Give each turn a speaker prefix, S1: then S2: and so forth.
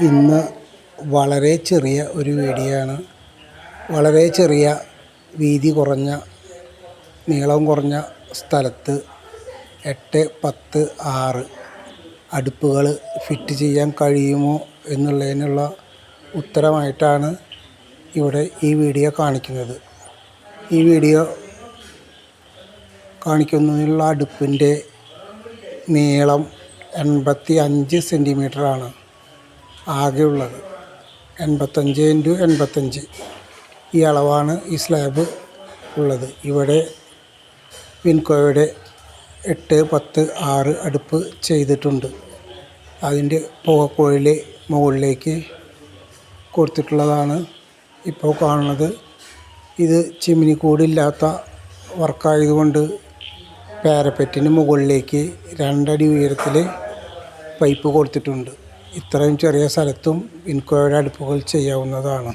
S1: ഇന്ന് വളരെ ചെറിയ ഒരു വീടിയാണ്. വളരെ ചെറിയ വീതി കുറഞ്ഞ നീളം കുറഞ്ഞ സ്ഥലത്ത് എട്ട് പത്ത് ആറ് അടുപ്പുകൾ ഫിറ്റ് ചെയ്യാൻ കഴിയുമോ എന്നുള്ളതിനുള്ള ഉത്തരമായിട്ടാണ് ഇവിടെ ഈ വീഡിയോ കാണിക്കുന്നത്. ഈ വീഡിയോ കാണിക്കുന്നതിനുള്ള അടുപ്പിന്റെ നീളം എൺപത്തി അഞ്ച് സെന്റിമീറ്ററാണ്. ആകെ ഉള്ളത് എൺപത്തഞ്ച് ഇന്റു എൺപത്തഞ്ച്. ഈ അളവാണ് ഈ സ്ലാബ് ഉള്ളത്. ഇവിടെ വിൻകോയുടെ എട്ട് പത്ത് ആറ് അടുപ്പ് ചെയ്തിട്ടുണ്ട്. അതിന്റെ പുകക്കുഴൽ മുകളിലേക്ക് കൊടുത്തിട്ടുള്ളതാണ് ഇപ്പോൾ കാണുന്നത്. ഇത് ചിമ്മിനി കൂടില്ലാത്ത വർക്കായതുകൊണ്ട് പാരപ്പറ്റിന് മുകളിലേക്ക് രണ്ടടി ഉയരത്തിൽ പൈപ്പ് കൊടുത്തിട്ടുണ്ട്. ഇത്രയും ചെറിയ സ്ഥലത്തും ഇൻക്വയറി അടുപ്പുകൾ ചെയ്യാവുന്നതാണ്.